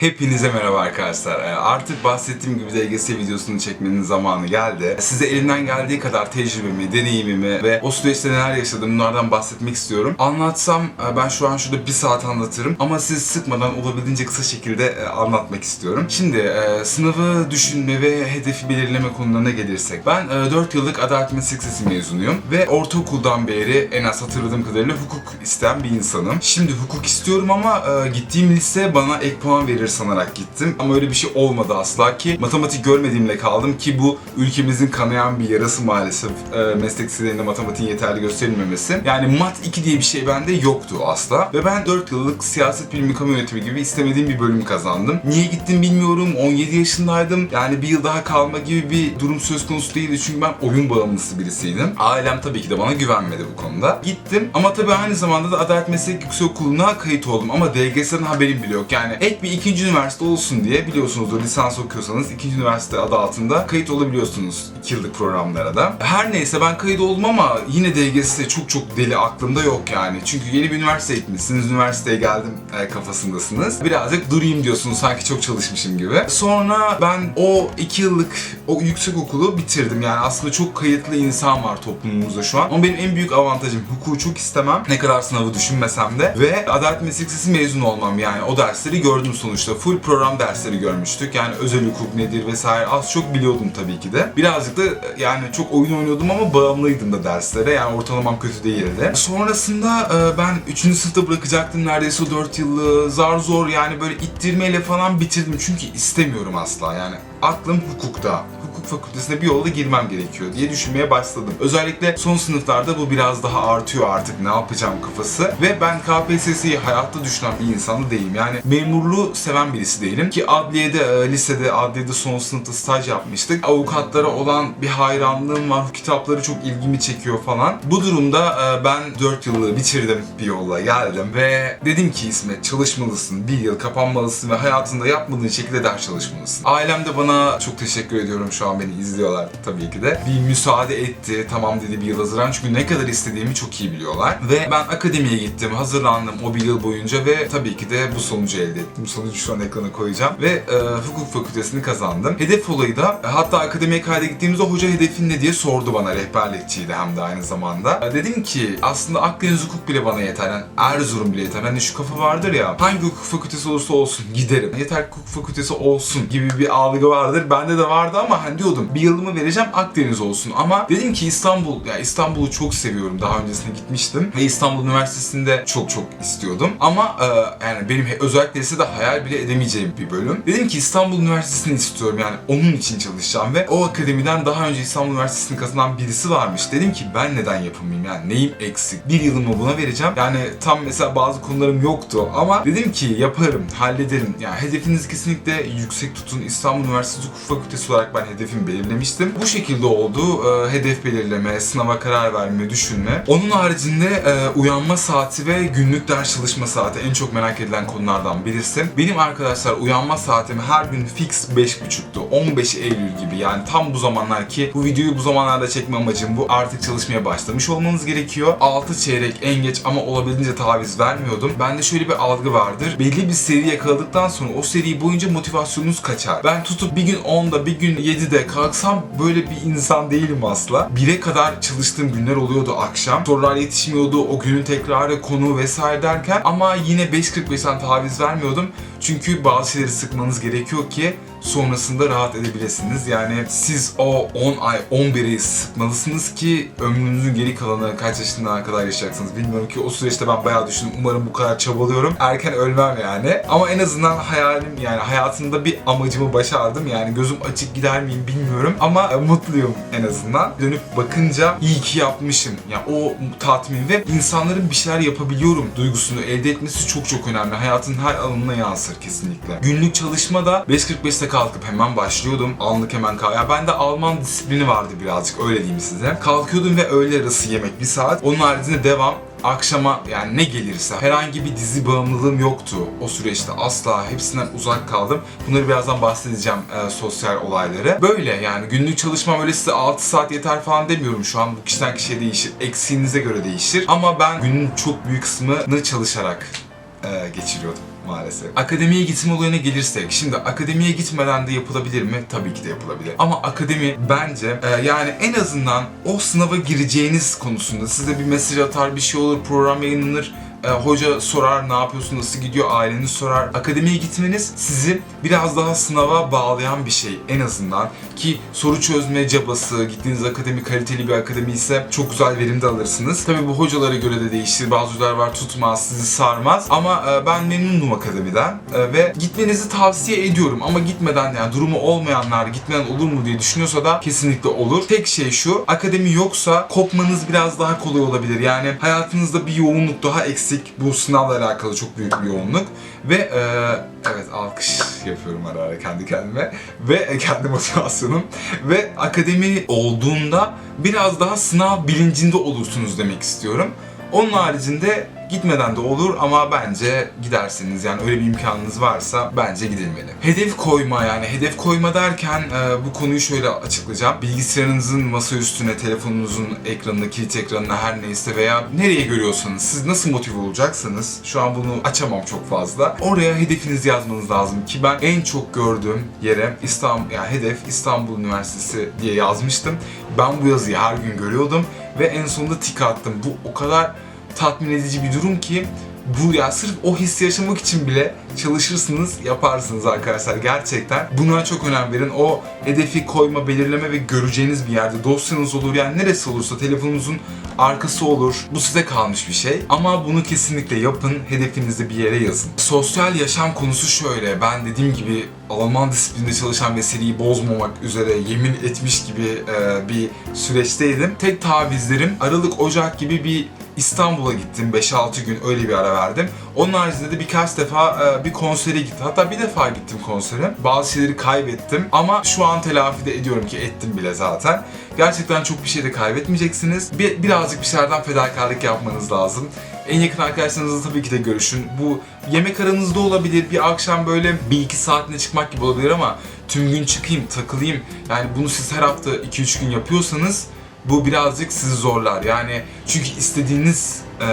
Hepinize merhaba arkadaşlar. Ee, Artık bahsettiğim gibi DGS videosunu çekmenin zamanı geldi. Size elimden geldiği kadar tecrübemi, deneyimimi ve o süreçte neler yaşadım bunlardan bahsetmek istiyorum. Anlatsam e, ben şu an şurada bir saat anlatırım ama siz sıkmadan olabildiğince kısa şekilde e, anlatmak istiyorum. Şimdi e, sınavı düşünme ve hedefi belirleme konularına gelirsek. Ben 4 yıllık Adalet Meslek Lisesi mezunuyum ve ortaokuldan beri en az hatırladığım kadarıyla hukuk isteyen bir insanım. Şimdi hukuk istiyorum ama gittiğim lise bana ek puan verir sanarak gittim. Ama öyle bir şey olmadı asla ki matematik görmediğimle kaldım ki bu ülkemizin kanayan bir yarası maalesef e, meslek liselerinde matematiğin yeterli gösterilmemesi. Yani mat 2 diye bir şey bende yoktu asla. Ve ben 4 yıllık siyaset bilimi kamu yönetimi gibi istemediğim bir bölüm kazandım. Niye gittim bilmiyorum. 17 yaşındaydım. Yani bir yıl daha kalma gibi bir durum söz konusu değildi. Çünkü ben oyun bağımlısı birisiydim. Ailem tabii ki de bana güvenmedi bu konuda. Gittim ama tabii aynı zamanda da Adalet Meslek Yüksekokulu'na kayıt oldum. Ama DGS'den haberim bile yok. Yani ek bir ikinci üniversite olsun diye biliyorsunuzdur lisans okuyorsanız ikinci üniversite adı altında kayıt olabiliyorsunuz 2 yıllık programlara da. Her neyse ben kayıt oldum ama yine DGS çok çok deli aklımda yok yani. Çünkü yeni bir üniversite gitmişsiniz, üniversiteye geldim kafasındasınız. Birazcık durayım diyorsunuz sanki çok çalışmışım gibi. Sonra ben o 2 yıllık o yüksek okulu bitirdim. Yani aslında çok kayıtlı insan var toplumumuzda şu an. Ama benim en büyük avantajım hukuku çok istemem. Ne kadar sınavı düşünmesem de. Ve Adalet Meslek mezun olmam yani. O dersleri gördüm sonuçta. Full program dersleri görmüştük. Yani özel hukuk nedir vesaire az çok biliyordum tabii ki de. Birazcık da yani çok oyun oynuyordum ama bağımlıydım da derslere. Yani ortalamam kötü değildi. Sonrasında e, ben 3. sınıfta bırakacaktım neredeyse o 4 yıllığı. Zar zor yani böyle ittirmeyle falan bitirdim. Çünkü istemiyorum asla yani. Aklım hukukta hukuk fakültesine bir yolda girmem gerekiyor diye düşünmeye başladım. Özellikle son sınıflarda bu biraz daha artıyor artık ne yapacağım kafası. Ve ben KPSS'yi hayatta düşünen bir insan değilim. Yani memurluğu seven birisi değilim. Ki adliyede, e, lisede, adliyede son sınıfta staj yapmıştık. Avukatlara olan bir hayranlığım var. Kitapları çok ilgimi çekiyor falan. Bu durumda e, ben 4 yıllığı bitirdim bir yolla geldim. Ve dedim ki İsmet çalışmalısın. Bir yıl kapanmalısın ve hayatında yapmadığın şekilde ders çalışmalısın. Ailem de bana çok teşekkür ediyorum şu an beni izliyorlar tabii ki de. Bir müsaade etti. Tamam dedi bir yıl hazırlan. Çünkü ne kadar istediğimi çok iyi biliyorlar. Ve ben akademiye gittim. Hazırlandım o bir yıl boyunca ve tabii ki de bu sonucu elde ettim. Bu sonucu şu an ekrana koyacağım. Ve e, hukuk fakültesini kazandım. Hedef olayı da hatta akademiye kayda gittiğimizde hoca hedefin ne diye sordu bana. Rehberlikçiydi hem de aynı zamanda. E, dedim ki aslında Akdeniz hukuk bile bana yeter. Yani Erzurum bile yeter. Hani şu kafa vardır ya. Hangi hukuk fakültesi olursa olsun giderim. Yeter hukuk fakültesi olsun gibi bir algı vardır. Bende de vardı ama hani diyordum bir yılımı vereceğim Akdeniz olsun ama dedim ki İstanbul ya İstanbul'u çok seviyorum daha öncesinde gitmiştim ve İstanbul Üniversitesi'nde çok çok istiyordum ama e, yani benim özellikle lisede hayal bile edemeyeceğim bir bölüm. Dedim ki İstanbul Üniversitesi'ni istiyorum yani onun için çalışacağım ve o akademiden daha önce İstanbul Üniversitesi'ni kazanan birisi varmış. Dedim ki ben neden yapamayayım yani neyim eksik? Bir yılımı buna vereceğim. Yani tam mesela bazı konularım yoktu ama dedim ki yaparım, hallederim. Yani hedefinizi kesinlikle yüksek tutun. İstanbul Üniversitesi Hukuk Fakültesi olarak ben hedefimi belirlemiştim. Bu şekilde oldu. Ee, hedef belirleme, sınava karar verme, düşünme. Onun haricinde e, uyanma saati ve günlük ders çalışma saati en çok merak edilen konulardan birisi. Benim arkadaşlar uyanma saatim her gün fix 5.30'tu. 15 Eylül gibi yani tam bu zamanlar ki bu videoyu bu zamanlarda çekme amacım bu. Artık çalışmaya başlamış olmanız gerekiyor. 6 çeyrek en geç ama olabildiğince taviz vermiyordum. Bende şöyle bir algı vardır. Belli bir seri yakaladıktan sonra o seri boyunca motivasyonunuz kaçar. Ben tutup bir gün 10'da bir gün 7'de kalksam böyle bir insan değilim asla. 1'e kadar çalıştığım günler oluyordu akşam. Sorular yetişmiyordu. O günün tekrarı, konu vesaire derken ama yine 5.45'ten taviz vermiyordum. Çünkü bazı şeyleri sıkmanız gerekiyor ki sonrasında rahat edebilirsiniz. Yani siz o 10 ay 11'i sıkmalısınız ki ömrünüzün geri kalanı kaç yaşına kadar yaşayacaksınız bilmiyorum ki o süreçte ben bayağı düşündüm. Umarım bu kadar çabalıyorum. Erken ölmem yani. Ama en azından hayalim yani hayatımda bir amacımı başardım. Yani gözüm açık gider miyim bilmiyorum ama e, mutluyum en azından. Dönüp bakınca iyi ki yapmışım. Yani o tatmin ve insanların bir şeyler yapabiliyorum duygusunu elde etmesi çok çok önemli. Hayatın her alanına yansır kesinlikle. Günlük çalışmada 5.45'te kalkıp hemen başlıyordum. Anlık hemen kalk. Ya bende Alman disiplini vardı birazcık öyle diyeyim size. Kalkıyordum ve öğle arası yemek bir saat. Onun haricinde devam akşama yani ne gelirse herhangi bir dizi bağımlılığım yoktu o süreçte asla hepsinden uzak kaldım. Bunları birazdan bahsedeceğim e, sosyal olayları. Böyle yani günlük çalışmam öyle size 6 saat yeter falan demiyorum şu an bu kişiden kişiye değişir. Eksiğinize göre değişir. Ama ben günün çok büyük kısmını çalışarak e, geçiriyordum maalesef. Akademiye gitme olayına gelirsek, şimdi akademiye gitmeden de yapılabilir mi? Tabii ki de yapılabilir. Ama akademi bence e, yani en azından o sınava gireceğiniz konusunda size bir mesaj atar, bir şey olur, program yayınlanır. E, hoca sorar ne yapıyorsun, nasıl gidiyor, aileniz sorar. Akademiye gitmeniz sizi biraz daha sınava bağlayan bir şey en azından. Ki soru çözme cabası, gittiğiniz akademi kaliteli bir akademi ise çok güzel verim de alırsınız. Tabii bu hocalara göre de değişir. Bazı hocalar var tutmaz, sizi sarmaz. Ama e, ben memnunum akademiden E, ve gitmenizi tavsiye ediyorum. Ama gitmeden yani durumu olmayanlar gitmeden olur mu diye düşünüyorsa da kesinlikle olur. Tek şey şu, akademi yoksa kopmanız biraz daha kolay olabilir. Yani hayatınızda bir yoğunluk daha eksik. Bu sınavla alakalı çok büyük bir yoğunluk. Ve e, evet alkış yapıyorum ara ara kendi kendime. Ve kendi motivasyonum. Ve akademi olduğunda biraz daha sınav bilincinde olursunuz demek istiyorum. Onun haricinde gitmeden de olur ama bence gidersiniz yani öyle bir imkanınız varsa bence gidilmeli. Hedef koyma yani hedef koyma derken e, bu konuyu şöyle açıklayacağım. Bilgisayarınızın masa üstüne, telefonunuzun ekranına, kilit ekranına her neyse veya nereye görüyorsanız siz nasıl motive olacaksınız şu an bunu açamam çok fazla. Oraya hedefinizi yazmanız lazım ki ben en çok gördüğüm yere İstanbul yani hedef İstanbul Üniversitesi diye yazmıştım. Ben bu yazıyı her gün görüyordum ve en sonunda tik attım. Bu o kadar tatmin edici bir durum ki bu ya sırf o hissi yaşamak için bile çalışırsınız, yaparsınız arkadaşlar gerçekten. Buna çok önem verin. O hedefi koyma, belirleme ve göreceğiniz bir yerde dosyanız olur yani neresi olursa telefonunuzun arkası olur. Bu size kalmış bir şey. Ama bunu kesinlikle yapın. Hedefinizi bir yere yazın. Sosyal yaşam konusu şöyle. Ben dediğim gibi Alman disiplinde çalışan ve seriyi bozmamak üzere yemin etmiş gibi e, bir süreçteydim. Tek tavizlerim Aralık, Ocak gibi bir İstanbul'a gittim 5-6 gün öyle bir ara verdim. Onun haricinde de birkaç defa e, bir konsere gittim. Hatta bir defa gittim konsere. Bazı şeyleri kaybettim ama şu an telafi de ediyorum ki ettim bile zaten. Gerçekten çok bir şey de kaybetmeyeceksiniz. Bir, birazcık bir şeylerden fedakarlık yapmanız lazım. En yakın arkadaşlarınızla tabii ki de görüşün. Bu yemek aranızda olabilir. Bir akşam böyle bir iki saatine çıkmak gibi olabilir ama tüm gün çıkayım, takılayım. Yani bunu siz her hafta 2-3 gün yapıyorsanız bu birazcık sizi zorlar. Yani çünkü istediğiniz eee,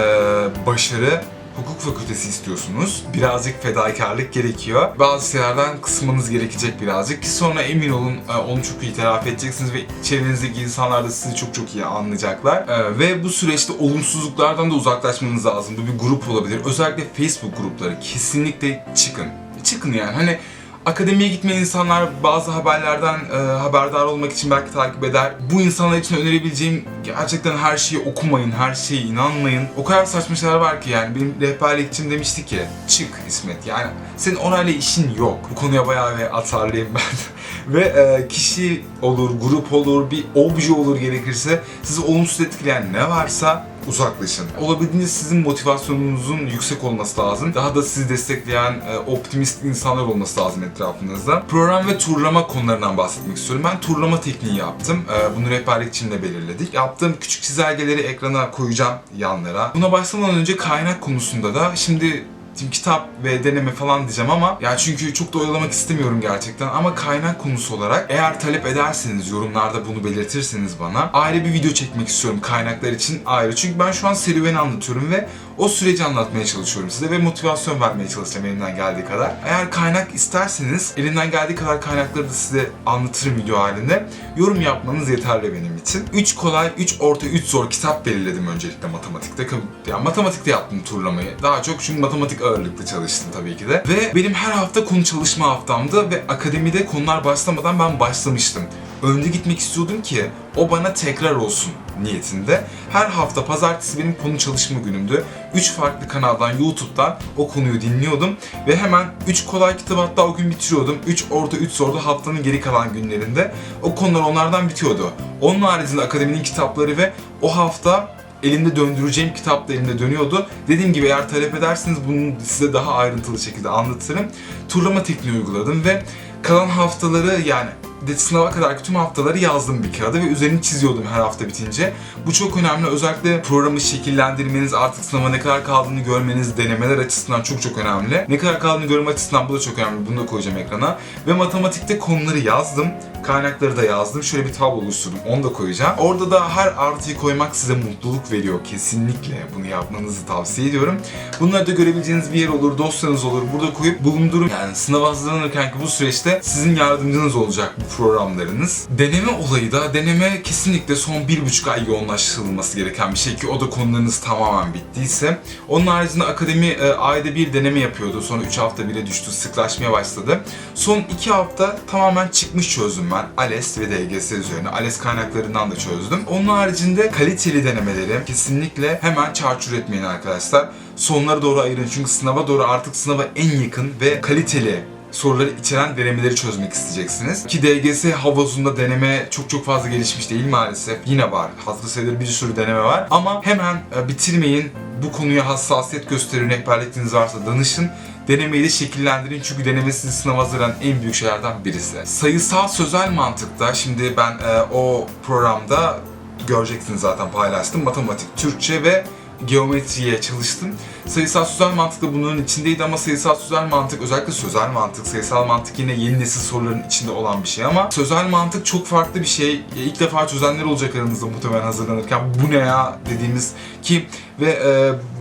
başarı hukuk fakültesi istiyorsunuz. Birazcık fedakarlık gerekiyor. Bazı şeylerden kısmanız gerekecek birazcık ki sonra emin olun e, onu çok iyi telafi edeceksiniz ve çevrenizdeki insanlar da sizi çok çok iyi anlayacaklar. E, Ve bu süreçte olumsuzluklardan da uzaklaşmanız lazım. Bu bir grup olabilir. Özellikle Facebook grupları kesinlikle çıkın. Çıkın yani. Hani Akademiye gitmeyen insanlar bazı haberlerden e, haberdar olmak için belki takip eder. Bu insanlar için önerebileceğim gerçekten her şeyi okumayın, her şeye inanmayın. O kadar saçma şeyler var ki yani benim rehberlikçim demişti ki çık İsmet yani senin orayla işin yok. Bu konuya bayağı bir atarlıyım ben. Ve e, kişi olur, grup olur, bir obje olur gerekirse sizi olumsuz etkileyen ne varsa uzaklaşın. Olabildiğince sizin motivasyonunuzun yüksek olması lazım. Daha da sizi destekleyen e, optimist insanlar olması lazım etrafınızda. Program ve turlama konularından bahsetmek istiyorum. Ben turlama tekniği yaptım. E, bunu rehberlikçimle belirledik. Yaptığım küçük çizelgeleri ekrana koyacağım yanlara. Buna başlamadan önce kaynak konusunda da şimdi Şimdi kitap ve deneme falan diyeceğim ama ya çünkü çok da oyalamak istemiyorum gerçekten ama kaynak konusu olarak eğer talep ederseniz yorumlarda bunu belirtirseniz bana ayrı bir video çekmek istiyorum kaynaklar için ayrı. Çünkü ben şu an serüveni anlatıyorum ve o süreci anlatmaya çalışıyorum size ve motivasyon vermeye çalışacağım elimden geldiği kadar. Eğer kaynak isterseniz elimden geldiği kadar kaynakları da size anlatırım video halinde. Yorum yapmanız yeterli benim için. 3 kolay, 3 orta, 3 zor kitap belirledim öncelikle matematikte. Ya matematikte yaptım turlamayı. Daha çok çünkü matematik ağırlıklı çalıştım tabii ki de. Ve benim her hafta konu çalışma haftamdı ve akademide konular başlamadan ben başlamıştım. Önde gitmek istiyordum ki o bana tekrar olsun niyetinde. Her hafta pazartesi benim konu çalışma günümdü. 3 farklı kanaldan, YouTube'dan o konuyu dinliyordum ve hemen 3 kolay kitabı hatta o gün bitiriyordum. 3 orta 3 zorda haftanın geri kalan günlerinde o konular onlardan bitiyordu. Onun haricinde akademinin kitapları ve o hafta elimde döndüreceğim kitap da elimde dönüyordu. Dediğim gibi eğer talep ederseniz bunu size daha ayrıntılı şekilde anlatırım. Turlama tekniği uyguladım ve kalan haftaları yani de sınava kadar tüm haftaları yazdım bir kağıda ve üzerini çiziyordum her hafta bitince. Bu çok önemli. Özellikle programı şekillendirmeniz, artık sınava ne kadar kaldığını görmeniz, denemeler açısından çok çok önemli. Ne kadar kaldığını görme açısından bu da çok önemli. Bunu da koyacağım ekrana. Ve matematikte konuları yazdım. Kaynakları da yazdım. Şöyle bir tablo oluşturdum. Onu da koyacağım. Orada da her artıyı koymak size mutluluk veriyor. Kesinlikle bunu yapmanızı tavsiye ediyorum. Bunları da görebileceğiniz bir yer olur, dosyanız olur. Burada koyup bulundurun. Yani sınav hazırlanırken bu süreçte sizin yardımcınız olacak bu programlarınız. Deneme olayı da deneme kesinlikle son bir buçuk ay yoğunlaştırılması gereken bir şey ki o da konularınız tamamen bittiyse. Onun haricinde akademi e, ayda bir deneme yapıyordu. Sonra 3 hafta bile düştü, sıklaşmaya başladı. Son 2 hafta tamamen çıkmış çözdüm ben. ALES ve DGS üzerine. ALES kaynaklarından da çözdüm. Onun haricinde kaliteli denemeleri kesinlikle hemen çarçur etmeyin arkadaşlar. Sonlara doğru ayırın çünkü sınava doğru artık sınava en yakın ve kaliteli soruları içeren denemeleri çözmek isteyeceksiniz. Ki DGS havuzunda deneme çok çok fazla gelişmiş değil maalesef. Yine var. Hatırı sayılır bir sürü deneme var. Ama hemen e, bitirmeyin. Bu konuya hassasiyet gösterin. Rehberlikiniz varsa danışın. Denemeyi de şekillendirin çünkü deneme sizi sınava hazırlayan en büyük şeylerden birisi. Sayısal sözel mantıkta şimdi ben e, o programda göreceksiniz zaten paylaştım. Matematik, Türkçe ve geometriye çalıştım. Sayısal sözel mantık da bunların içindeydi ama sayısal sözel mantık özellikle sözel mantık, sayısal mantık yine yeni nesil soruların içinde olan bir şey ama sözel mantık çok farklı bir şey. İlk defa çözenler olacak aranızda muhtemelen hazırlanırken bu ne ya dediğimiz ki ve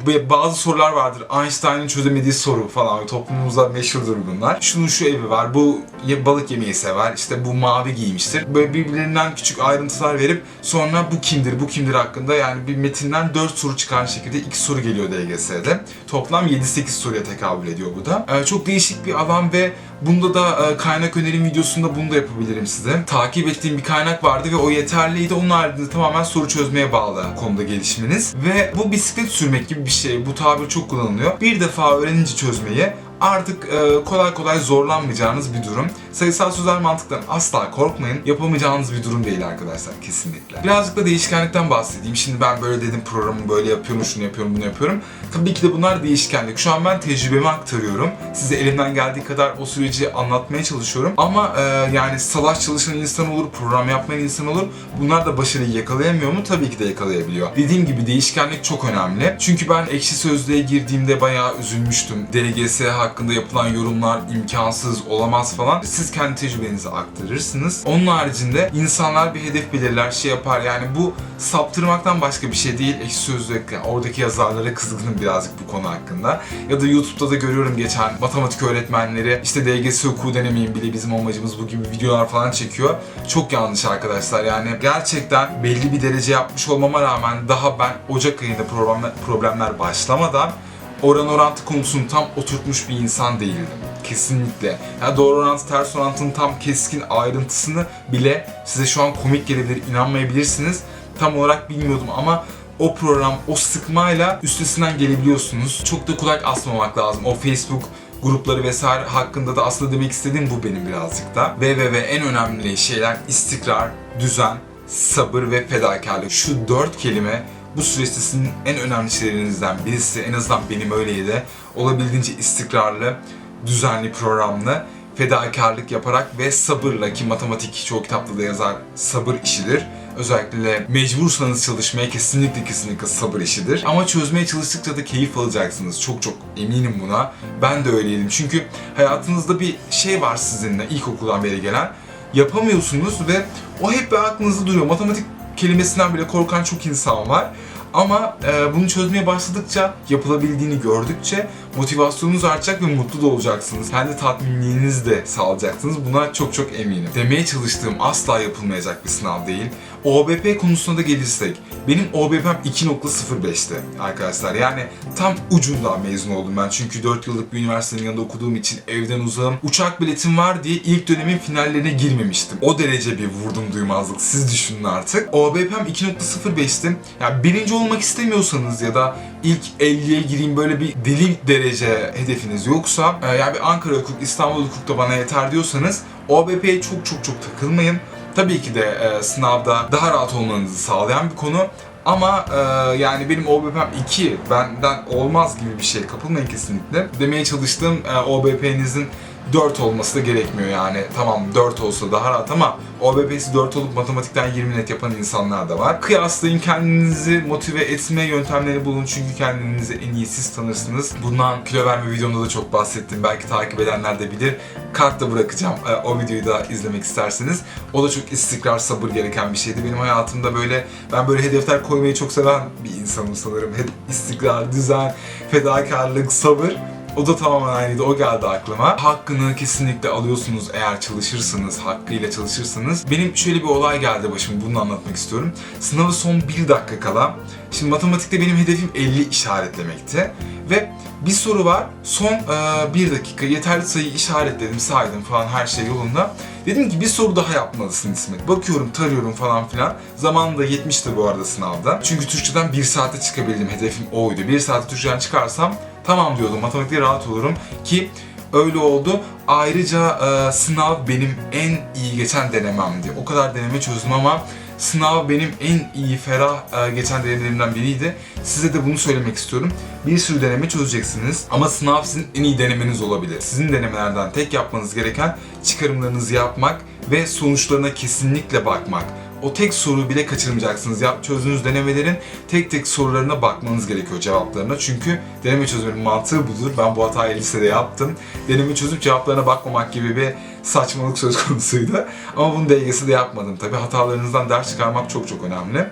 e, bazı sorular vardır. Einstein'ın çözemediği soru falan. Toplumumuzda meşhurdur bunlar. Şunun şu evi var, bu balık yemeyi sever, işte bu mavi giymiştir. Böyle birbirlerinden küçük ayrıntılar verip sonra bu kimdir, bu kimdir hakkında yani bir metinden 4 soru çıkan şekilde 2 soru geliyor DGS'de. Toplam 7-8 soruya tekabül ediyor bu da. E, çok değişik bir alan ve Bunda da e, kaynak önerim videosunda bunu da yapabilirim size. Takip ettiğim bir kaynak vardı ve o yeterliydi. Onun haricinde tamamen soru çözmeye bağlı konuda gelişmeniz. Ve bu bisiklet sürmek gibi bir şey. Bu tabir çok kullanılıyor. Bir defa öğrenince çözmeyi artık e, kolay kolay zorlanmayacağınız bir durum. Sayısal sözel mantıktan asla korkmayın. Yapamayacağınız bir durum değil arkadaşlar kesinlikle. Birazcık da değişkenlikten bahsedeyim. Şimdi ben böyle dedim programı böyle yapıyorum, şunu yapıyorum, bunu yapıyorum. Tabii ki de bunlar değişkenlik. Şu an ben tecrübemi aktarıyorum. Size elimden geldiği kadar o süreci anlatmaya çalışıyorum. Ama e, yani salaş çalışan insan olur, program yapmayan insan olur. Bunlar da başarıyı yakalayamıyor mu? Tabii ki de yakalayabiliyor. Dediğim gibi değişkenlik çok önemli. Çünkü ben ekşi sözlüğe girdiğimde bayağı üzülmüştüm. DGS hakkında yapılan yorumlar imkansız, olamaz falan. Siz kendi tecrübenizi aktarırsınız. Onun haricinde insanlar bir hedef belirler, şey yapar. Yani bu saptırmaktan başka bir şey değil. Ekşi sözlük, yani oradaki yazarlara kızgınım birazcık bu konu hakkında. Ya da YouTube'da da görüyorum geçen matematik öğretmenleri işte DGS oku denemeyin bile bizim amacımız bu gibi videolar falan çekiyor. Çok yanlış arkadaşlar yani gerçekten belli bir derece yapmış olmama rağmen daha ben Ocak ayında problemler, problemler başlamadan oran orantı konusunu tam oturtmuş bir insan değildim. Kesinlikle. Ya doğru orantı ters orantının tam keskin ayrıntısını bile size şu an komik gelebilir, inanmayabilirsiniz. Tam olarak bilmiyordum ama o program, o sıkmayla üstesinden gelebiliyorsunuz. Çok da kulak asmamak lazım. O Facebook grupları vesaire hakkında da aslında demek istediğim bu benim birazcık da. Ve ve ve en önemli şeyler istikrar, düzen, sabır ve fedakarlık. Şu dört kelime bu süreçte en önemli şeylerinizden birisi. En azından benim öyleydi. Olabildiğince istikrarlı, düzenli, programlı, fedakarlık yaparak ve sabırla ki matematik çoğu kitapta da yazar sabır işidir. Özellikle mecbursanız çalışmaya kesinlikle kesinlikle sabır işidir. Ama çözmeye çalıştıkça da keyif alacaksınız. Çok çok eminim buna. Ben de öyleydim. Çünkü hayatınızda bir şey var sizinle ilkokuldan beri gelen. Yapamıyorsunuz ve o hep bir aklınızda duruyor. Matematik kelimesinden bile korkan çok insan var. Ama e, bunu çözmeye başladıkça, yapılabildiğini gördükçe motivasyonunuz artacak ve mutlu da olacaksınız. Kendi tatminliğinizi de sağlayacaksınız. Buna çok çok eminim. Demeye çalıştığım asla yapılmayacak bir sınav değil. OBP konusuna da gelirsek, benim OBP'm 2.05'ti arkadaşlar. Yani tam ucundan mezun oldum ben. Çünkü 4 yıllık bir üniversitenin yanında okuduğum için evden uzağım. Uçak biletim var diye ilk dönemin finallerine girmemiştim. O derece bir vurdum duymazlık. Siz düşünün artık. OBP'm 2.05'ti. Yani birinci olmak istemiyorsanız ya da ilk 50'ye gireyim böyle bir deli derece hedefiniz yoksa e, yani bir Ankara hukuk, İstanbul hukuk da bana yeter diyorsanız OBP'ye çok çok çok takılmayın. Tabii ki de e, sınavda daha rahat olmanızı sağlayan bir konu. Ama e, yani benim OBP'm 2, benden olmaz gibi bir şey kapılmayın kesinlikle. Demeye çalıştığım e, OBP'nizin 4 olması da gerekmiyor yani. Tamam 4 olsa daha rahat ama OBP'si 4 olup matematikten 20 net yapan insanlar da var. Kıyaslayın kendinizi motive etme yöntemleri bulun çünkü kendinizi en iyi siz tanırsınız. Bundan kilo verme videomda da çok bahsettim. Belki takip edenler de bilir. Kartta bırakacağım e, o videoyu da izlemek isterseniz. O da çok istikrar, sabır gereken bir şeydi. Benim hayatımda böyle, ben böyle hedefler koymayı çok seven bir insanım sanırım. Hep istikrar, düzen, fedakarlık, sabır. O da tamamen aynıydı. O geldi aklıma. Hakkını kesinlikle alıyorsunuz eğer çalışırsanız, hakkıyla çalışırsanız. Benim şöyle bir olay geldi başıma. Bunu anlatmak istiyorum. Sınavı son bir dakika kala. Şimdi matematikte benim hedefim 50 işaretlemekti. Ve bir soru var. Son e, bir dakika yeterli sayı işaretledim, saydım falan her şey yolunda. Dedim ki bir soru daha yapmalısın İsmet. Bakıyorum, tarıyorum falan filan. Zamanında yetmişti bu arada sınavda. Çünkü Türkçeden bir saate çıkabildim. Hedefim oydu. Bir saate Türkçeden çıkarsam tamam diyordum. Matematikte rahat olurum ki öyle oldu. Ayrıca e, sınav benim en iyi geçen denememdi. O kadar deneme çözdüm ama sınav benim en iyi, ferah e, geçen denemelerimden biriydi. Size de bunu söylemek istiyorum. Bir sürü deneme çözeceksiniz ama sınav sizin en iyi denemeniz olabilir. Sizin denemelerden tek yapmanız gereken çıkarımlarınızı yapmak ve sonuçlarına kesinlikle bakmak. O tek soruyu bile kaçırmayacaksınız. Yap, çözdüğünüz denemelerin tek tek sorularına bakmanız gerekiyor cevaplarına. Çünkü deneme çözmenin mantığı budur. Ben bu hatayı lisede yaptım. Deneme çözüp cevaplarına bakmamak gibi bir saçmalık söz konusuydu. Ama bunu DGS'de yapmadım. Tabii hatalarınızdan ders çıkarmak çok çok önemli.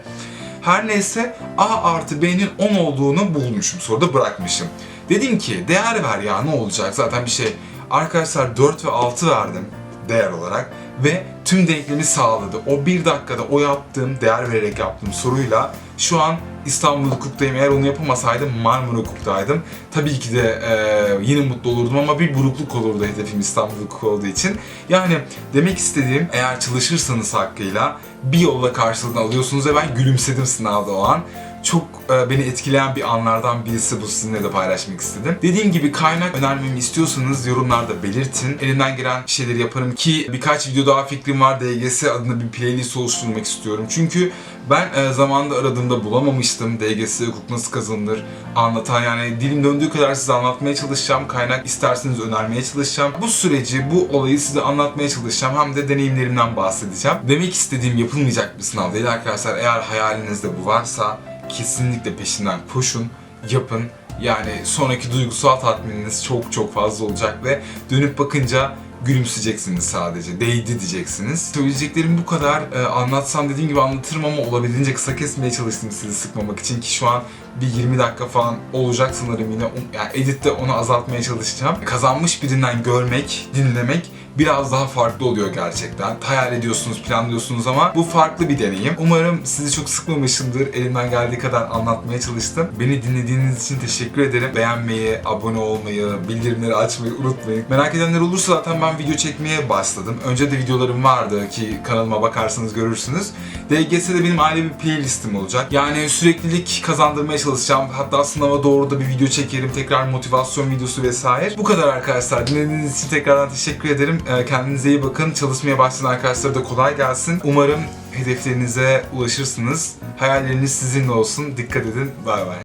Her neyse A artı B'nin 10 olduğunu bulmuşum. Soruda bırakmışım. Dedim ki değer ver ya ne olacak zaten bir şey. Arkadaşlar 4 ve 6 verdim değer olarak ve tüm denklemi sağladı. O bir dakikada o yaptığım, değer vererek yaptığım soruyla şu an İstanbul Hukuk'tayım. Eğer onu yapamasaydım Marmara Hukuk'taydım. Tabii ki de e, yine mutlu olurdum ama bir burukluk olurdu hedefim İstanbul Hukuk olduğu için. Yani demek istediğim eğer çalışırsanız hakkıyla bir yolla karşılığını alıyorsunuz ve ben gülümsedim sınavda o an çok e, beni etkileyen bir anlardan birisi bu sizinle de paylaşmak istedim. Dediğim gibi kaynak önermemi istiyorsanız yorumlarda belirtin. Elimden gelen şeyleri yaparım ki birkaç video daha fikrim var. DGS adında bir playlist oluşturmak istiyorum. Çünkü ben e, zamanında aradığımda bulamamıştım. DGS hukuk nasıl kazanılır anlatan yani dilim döndüğü kadar size anlatmaya çalışacağım. Kaynak isterseniz önermeye çalışacağım. Bu süreci, bu olayı size anlatmaya çalışacağım. Hem de deneyimlerimden bahsedeceğim. Demek istediğim yapılmayacak bir sınav değil arkadaşlar. Eğer hayalinizde bu varsa kesinlikle peşinden koşun, yapın. Yani sonraki duygusal tatmininiz çok çok fazla olacak ve dönüp bakınca gülümseyeceksiniz sadece. Değdi diyeceksiniz. Söyleyeceklerim bu kadar. Ee, anlatsam dediğim gibi anlatırım ama olabildiğince kısa kesmeye çalıştım sizi sıkmamak için ki şu an bir 20 dakika falan olacak sanırım yine. Yani editte onu azaltmaya çalışacağım. Kazanmış birinden görmek, dinlemek biraz daha farklı oluyor gerçekten. Hayal ediyorsunuz, planlıyorsunuz ama bu farklı bir deneyim. Umarım sizi çok sıkmamışımdır. Elimden geldiği kadar anlatmaya çalıştım. Beni dinlediğiniz için teşekkür ederim. Beğenmeyi, abone olmayı, bildirimleri açmayı unutmayın. Merak edenler olursa zaten ben video çekmeye başladım. Önce de videolarım vardı ki kanalıma bakarsanız görürsünüz. DGS'de benim ayrı bir playlistim olacak. Yani süreklilik kazandırmaya çalışacağım. Hatta sınava doğru da bir video çekerim. Tekrar motivasyon videosu vesaire. Bu kadar arkadaşlar. Dinlediğiniz için tekrardan teşekkür ederim. Ee, Kendinize iyi bakın. Çalışmaya başlayan arkadaşlara da kolay gelsin. Umarım hedeflerinize ulaşırsınız. Hayalleriniz sizinle olsun. Dikkat edin. Bay bay.